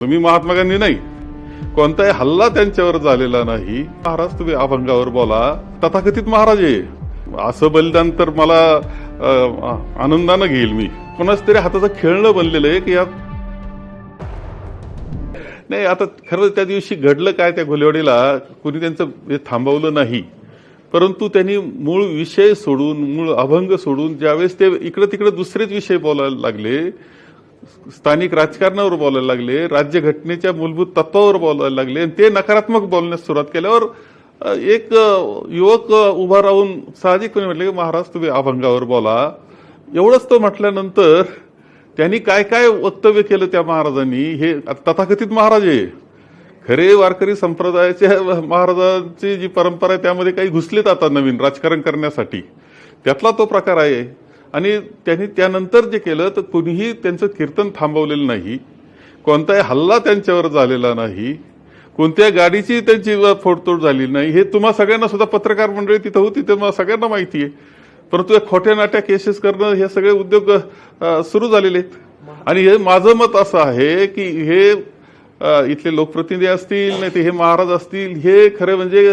तुम्ही महात्मा गांधी नाही. कोणताही हल्ला त्यांच्यावर झालेला नाही. महाराज तुम्ही अभंगावर बोला. तथाकथित महाराज आहे असं बलिदान तर मला आनंदानं घेईल मी. कोणाच तरी हाताचं खेळणं बनलेलं आहे की यात नाही आता खरं त्या दिवशी घडलं काय त्या घोलेवाडीला? कुणी त्यांचं हे थांबवलं नाही. परंतु त्यांनी मूळ विषय सोडून मूळ अभंग सोडून ज्यावेळेस ते इकडं तिकडे दुसरेच विषय बोलायला लागले स्थानिक राजकारणावर बोलायला लागले राज्यघटनेच्या मूलभूत तत्वावर बोलायला लागले आणि ते नकारात्मक बोलण्यास सुरुवात केल्यावर एक युवक उभा राहून साहजिकपणे म्हटले की महाराज तुम्ही अभंगावर बोला. एवढंच तो म्हटल्यानंतर त्यांनी काय काय वक्तव्य केलं त्या महाराजांनी? हे तथाकथित महाराज आहे. खरे वारकरी संप्रदायाच्या महाराजांची जी परंपरा आहे त्यामध्ये काही घुसलेत आता नवीन राजकारण करण्यासाठी. त्यातला तो प्रकार आहे. आणि त्यांनी त्यानंतर जे केलं तर कुणीही त्यांचं कीर्तन थांबवलेलं नाही. कोणताही हल्ला त्यांच्यावर झालेला नाही. कोणत्या गाडीची त्यांची फोडतोड झाली नाही. हे तुम्हा सगळ्यांना सुद्धा पत्रकार मंडळी तिथं होती ते मला सगळ्यांना माहिती आहे. परंतु या खोट्या नाट्या केसेस करणं हे सगळे उद्योग सुरू झालेले आहेत. आणि हे माझं मत असं आहे की हे इथले लोकप्रतिनिधी असतील नाही ते हे महाराज असतील हे खरे म्हणजे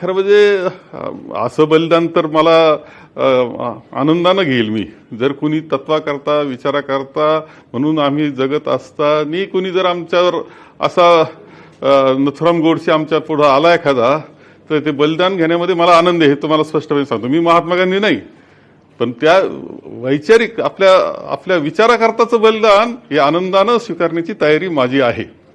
खरं म्हणजे असं बलिदान तर मला आनंदानं घेईल मी. जर कुणी तत्वाकरता विचाराकरता म्हणून आम्ही जगत असताना कुणी जर आमच्यावर असा नथुराम गोडसे आमच्या पुढं आला एखादा तर ते बलिदान घेण्यामध्ये मला आनंद आहे हे तुम्हाला स्पष्टपणे सांगतो. मी महात्मा गांधी नाही. पण त्या वैचारिक आपल्या आपल्या विचाराकरताचं बलिदान हे आनंदानं स्वीकारण्याची तयारी माझी आहे.